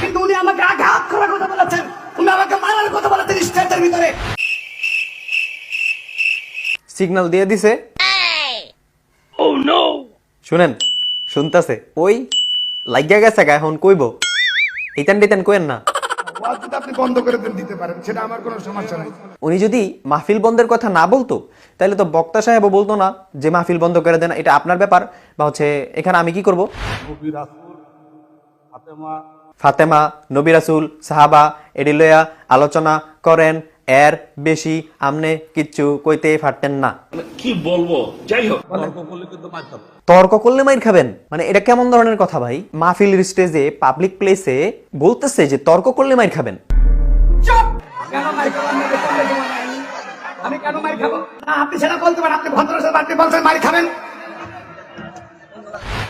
কিন্তু উনি আমাকে আঘাত করার কথা বলেছেন। উনি আমাকে মারার কথা বলেছেন স্টেজের ভিতরে। সিগন্যাল দিয়ে দিছে। শুনেন শুনতাছে। ওই লাগিয়া গেছে গা এখন কইব। ইতান টিতান কোয়েন না। যদি আপনি বন্ধ করে দেন দিতে পারেন। সেটা আমার কোনো সমস্যা নাই। উনি যদি মাহফিল বন্ধের কথা না বলতো তাহলে তো বক্তা সাহেবও বলতো না যে মাহফিল বন্ধ করে দেন এটা আপনার ব্যাপার। বা হচ্ছে এখানে আমি কি করব? ফাতেমা। নবী রাসুল সাহাবা এডিলয়া আলোচনা করেন এর বেশি আমনে কিচ্ছু কইতে পারতেন না। কি বলব? যাই হোক। তর্ক করলে মাইর খাবেন? মানে এটা কেমন ধরনের কথা ভাই? মাহফিল স্টেজে পাবলিক প্লেসে বলতেছে যে তর্ক করলে মাইর খাবেন। চুপ! কেন মাইর খাব? আমি কেন মাইর খাব? না আপনি সেটা বলতে পারেন। আপনি ভদ্র আপনি বলছেন মাইর খাবেন।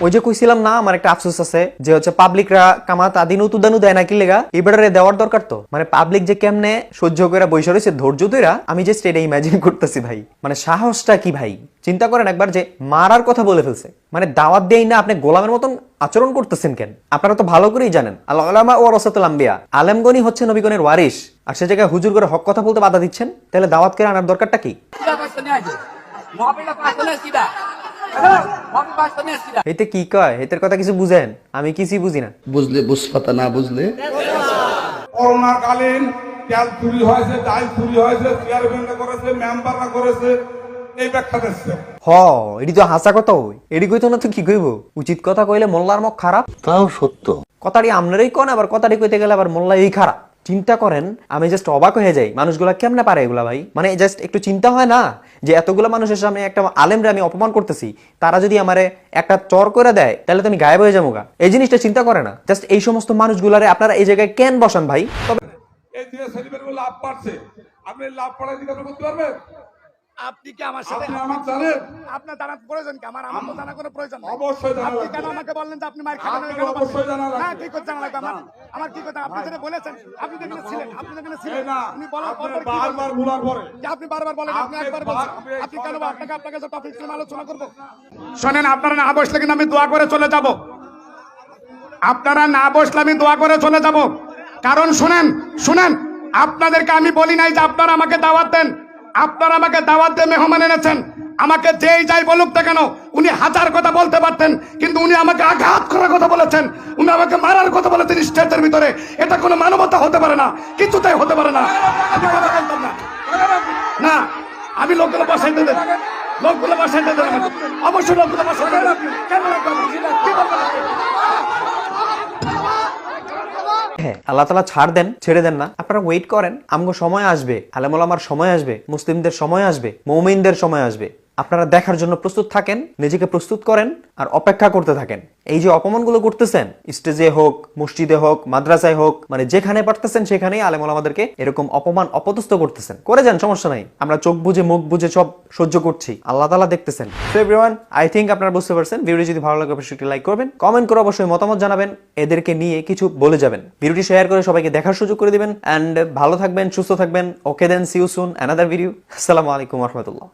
ওই যে কইছিলাম না, আমার একটা আফসোস আছে, যে হচ্ছে পাবলিকরা কামা তাদিন উতুদানু দেয় না কি লেগা? এবারে দেওয়ার দরকার তো। মানে পাবলিক যে কেমনে সহ্য করে বৈশ রয়েছে ধৈর্য তৈরা আমি যে স্টেটে ইমাজিন করতেছি ভাই মানে সাহসটা কি ভাই? চিন্তা করেন একবার যে মারার কথা বলে ফেলছে। মানে দাওয়াত দেই না, আপনি গোলামের মতন আচরণ করতেছেন কেন? আপনারা তো ভালো করেই জানেন, আল আলামা ও রসাতুল আম্বিয়া, আলেমগনি হচ্ছে নবীগণের ওয়ারিস আর সে জায়গায় হুজুর করে হক কথা বলতে বাধা দিচ্ছেন, তাহলে দাওয়াত করে আনার দরকারটা কি? এতে কি কয়? এতের কথা কিছু বুঝেন? আমি কিছুই বুঝি না। বুঝলে বুঝপাতা না বুঝলে? করোনা কালীন তেল চুরি হয়েছে ডাল চুরি হয়েছে চেয়ারম্যানরা করেছে মেম্বাররা করেছে এই ব্যাখ্যা দিচ্ছে। হ এটি তো হাসা কথা হই এটি কইতো না তো কি কইব? উচিত কথা কইলে মোল্লার মুখ খারাপ। তাও সত্য। কথাটি আমনেরই কোন আবার কথাটি কইতে গেলে আবার মোল্লা এই খারাপ। চিন্তা করেন, আমি জাস্ট অবাক হয়ে যাই, মানুষগুলা কেমনে পারে এগুলা ভাই? মানে জাস্ট একটু চিন্তা হয় না যে এতগুলো মানুষের সামনে একটা আলেমরে আমি অপমান করতেছি, তারা যদি আমারে একটা চর করে দেয়, তাহলে তো আমি গায়েব হয়ে যাব গা। এই জিনিসটা চিন্তা করে না। জাস্ট এই সমস্ত মানুষগুলারে আপনারা এই জায়গায় কেন বসান ভাই? তবে এই সেলিব্রেট লাভ পাচ্ছে আপনি লাভ পাড়ার দিকে করতে পারবেন? আপনি কি আমার সাথে আপনি আমার জানেন? আপনার জানার প্রয়োজন কি? আমার আমার জানার কোনো প্রয়োজন নেই। অবশ্যই জানা আপনি লাগবে। কেন আমাকে বললেন যে আপনি মার খাবেন? আপনি অবশ্যই জানা লাগবে। না কি করতে জানা লাগবে। আমার আমার কি কথা? আপনি যেটা বলেছেন আপনি যেখানে ছিলেন আপনি যেখানে ছিলেন। উনি বলার পর বারবার? বলার পরে। যে আপনি বারবার বলেন আপনি একবার আপনি আপনি কেন আপনাকে আপনাকে যে টপিক নিয়ে আলোচনা করব? শোনেন আপনারা না বসলে কিন্তু আমি দোয়া করে চলে যাব। আপনারা না বসলে আমি দোয়া করে চলে যাব। কারণ শুনেন শুনেন আপনাদেরকে আমি বলি নাই যে আপনারা আমাকে দাওয়াত দেন। আপনারা আমাকে দাওয়াত দিয়ে মেহমান এনেছেন, আমাকে যেই যাই বলুক না কেন, উনি হাজার কথা বলতে পারতেন, কিন্তু উনি আমাকে আঘাত করার কথা বলেছেন, উনি আমাকে মারার কথা বলেছেন স্টেজের ভিতরে। এটা কোনো মানবতা হতে পারে না কিছুতেই হতে পারে না। না। আমি লোকগুলো বসাইতে দেন লোকগুলো দেন আমাকে। অবশ্যই লোকগুলো বসাইতে দেন কেন হ্যাঁ আল্লাহ তালা ছাড় দেন, ছেড়ে দেন না। আপনারা ওয়েট করেন, আমগো সময় আসবে, আলেমুলামার সময় আসবে, মুসলিমদের সময় আসবে, মৌমিনদের সময় আসবে। আপনারা দেখার জন্য প্রস্তুত থাকেন, নিজেকে প্রস্তুত করেন আর অপেক্ষা করতে থাকেন। এই যে অপমানগুলো করতেছেন, স্টেজে হোক, মসজিদে হোক, মাদ্রাসায় হোক মানে যেখানে পারতেছেন সেখানেই আলেমুল আমাদেরকে এরকম অপমান অপদস্থ করতেছেন। করে যান, সমস্যা নাই। আমরা চোখ বুঝে মুখ বুঝে সব সহ্য করছি। আল্লাহ তালা দেখতেছেন। এভরিওয়ান আই থিঙ্ক আপনারা বুঝতে পারছেন। ভিডিও যদি ভালো লাগে, অবশ্যই লাইক করবেন। কমেন্ট করে অবশ্যই মতামত জানাবেন। এদেরকে নিয়ে কিছু বলে যাবেন। ভিডিওটি শেয়ার করে সবাইকে দেখার সুযোগ করে দিবেন। অ্যান্ড ভালো থাকবেন, সুস্থ থাকবেন। Okay then see you soon another video আসসালামু আলাইকুম রহমতুল্লাহ।